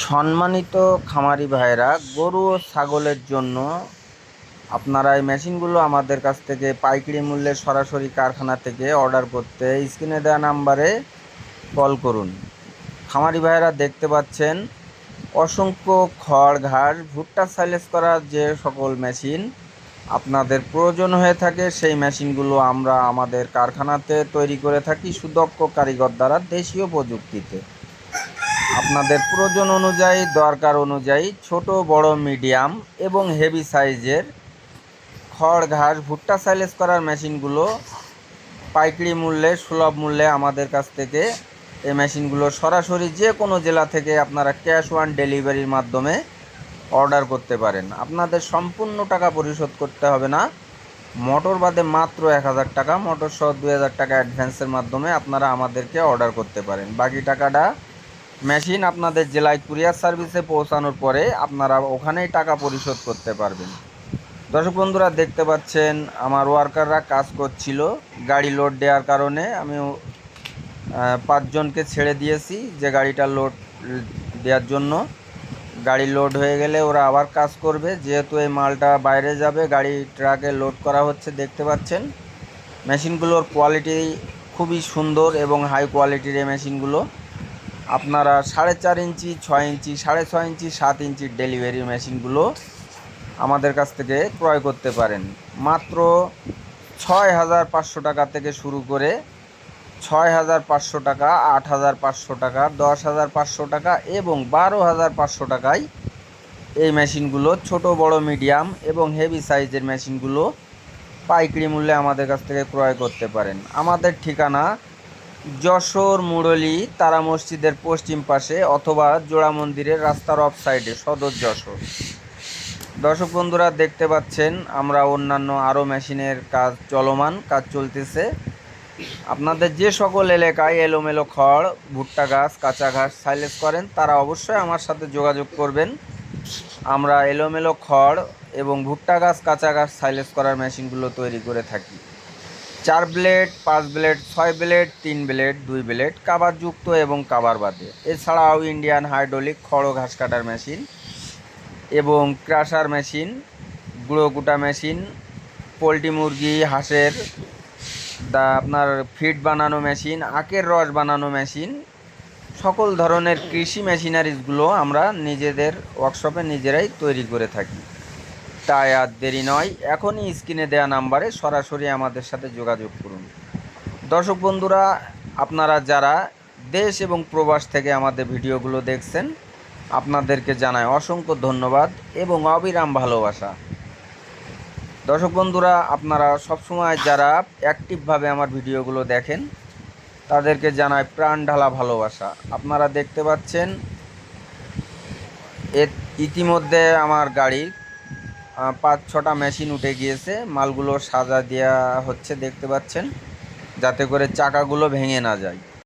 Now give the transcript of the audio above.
সম্মানিত খামারি ভাইরা গরু ও ছাগলের জন্য আপনারা এই মেশিনগুলো আমাদের কাছ থেকে পাইকারি মূল্যে সরাসরি কারখানা থেকে অর্ডার করতে স্ক্রিনে দেওয়া নাম্বারে কল করুন। খামারি ভাইরা দেখতে পাচ্ছেন, অসংখ্য খড়, ঘাস, ভুট্টা সাইলেস করার যে সকল মেশিন আপনাদের প্রয়োজন হয়ে থাকে, সেই মেশিনগুলো আমরা আমাদের কারখানাতে তৈরি করে থাকি সুদক্ষ কারিগর দ্বারা দেশীয় প্রযুক্তিতে। আপনাদের প্রয়োজন অনুযায়ী, দরকার অনুযায়ী ছোট, বড়, মিডিয়াম এবং হেভি সাইজের খড়, ঘাস, ভুট্টা সাইলেজ করার মেশিনগুলো পাইকারি মূল্যে, সুলভ মূল্যে আমাদের কাছ থেকে এই মেশিনগুলো সরাসরি যে কোনো জেলা থেকে আপনারা ক্যাশ ওয়ান ডেলিভারির মাধ্যমে অর্ডার করতে পারেন। আপনাদের সম্পূর্ণ টাকা পরিশোধ করতে হবে না। মোটর বাদে মাত্র এক হাজার টাকা মোটর সহ দুই হাজার টাকা অ্যাডভান্সের মাধ্যমে আপনারা আমাদেরকে অর্ডার করতে পারেন। বাকি টাকাটা মেশিন আপনাদের জেলায় কুরিয়ার সার্ভিসে পৌঁছানোর পরে আপনারা ওখানেই টাকা পরিশোধ করতে পারবেন। দর্শক বন্ধুরা, দেখতে পাচ্ছেন আমার ওয়ার্কাররা কাজ করছিল। গাড়ি লোড দেওয়ার কারণে আমি পাঁচজনকে ছেড়ে দিয়েছি যে গাড়িটা লোড দেওয়ার জন্য। গাড়ি লোড হয়ে গেলে ওরা আবার কাজ করবে। যেহেতু এই মালটা বাইরে যাবে, গাড়ি ট্রাকে লোড করা হচ্ছে, দেখতে পাচ্ছেন। মেশিনগুলোর কোয়ালিটি খুবই সুন্দর এবং হাই কোয়ালিটির এই মেশিনগুলো। আপনারা সাড়ে চার ইঞ্চি, ছয় ইঞ্চি, সাড়ে ছয় ইঞ্চি, সাত ইঞ্চির ডেলিভারি মেশিনগুলো আমাদের কাছ থেকে ক্রয় করতে পারেন। মাত্র ছয় হাজার পাঁচশো টাকা থেকে শুরু করে ছয় হাজার পাঁচশো টাকা, আট হাজার পাঁচশো টাকা, দশ হাজার পাঁচশো টাকা এবং বারো হাজার পাঁচশো টাকায় এই মেশিনগুলো ছোট, বড় মিডিয়াম এবং হেভি সাইজের মেশিনগুলো পাইকারি মূল্যে আমাদের কাছ থেকে ক্রয় করতে পারেন। আমাদের ঠিকানা যশোর, মুরলী, তারা মসজিদের পশ্চিম পাশে অথবা জোড়া মন্দিরের রাস্তার অফ সাইডে সদর যশোর। দর্শক বন্ধুরা, দেখতে পাচ্ছেন, আমরা অন্যান্য আরও মেশিনের কাজ চলমান, কাজ চলতেছে। আপনাদের যে সকল এলাকায় এলোমেলো খড়, ভুট্টা ঘাস কাঁচা ঘাস সাইলেস করেন, তারা অবশ্যই আমার সাথে যোগাযোগ করবেন। আমরা এলোমেলো খড় এবং ভুট্টা গাছ, কাঁচা গাছ সাইলেস করার মেশিনগুলো তৈরি করে থাকি। চার ব্লেড, পাঁচ ব্লেড, ছয় ব্লেড, তিন ব্লেড, দুই ব্লেড, কাবার যুক্ত এবং কাবার বাদে। এছাড়াও ইন্ডিয়ান হাইড্রোলিক খড় ঘাস কাটার মেশিন এবং ক্রাশার মেশিন, গুঁড়ো কুটা মেশিন, পোলট্রি মুরগি, হাঁসের দা আপনার ফিড বানানো মেশিন, আখের রস বানানো মেশিন, সকল ধরনের কৃষি মেশিনারিজগুলো আমরা নিজেদের ওয়ার্কশপে নিজেরাই তৈরি করে থাকি। তাই আর দেরি নয়, এখনই স্ক্রিনে দেওয়া নাম্বারে সরাসরি আমাদের সাথে যোগাযোগ করুন। দর্শক বন্ধুরা, আপনারা যারা দেশ এবং প্রবাস থেকে আমাদের ভিডিওগুলো দেখছেন, আপনাদেরকে জানাই অসংখ্য ধন্যবাদ এবং অবিরাম ভালোবাসা। দর্শক বন্ধুরা, আপনারা সবসময় যারা অ্যাক্টিভভাবে আমার ভিডিওগুলো দেখেন, তাদেরকে জানাই প্রাণ ঢালা ভালোবাসা। আপনারা দেখতে পাচ্ছেন ইতিমধ্যে আমার গাড়ির পাঁচ ছটা মেশিন উঠে গিয়েছে, মালগুলো সাজা দেওয়া হচ্ছে, দেখতে পাচ্ছেন, যাতে করে চাকাগুলো ভেঙে না যায়।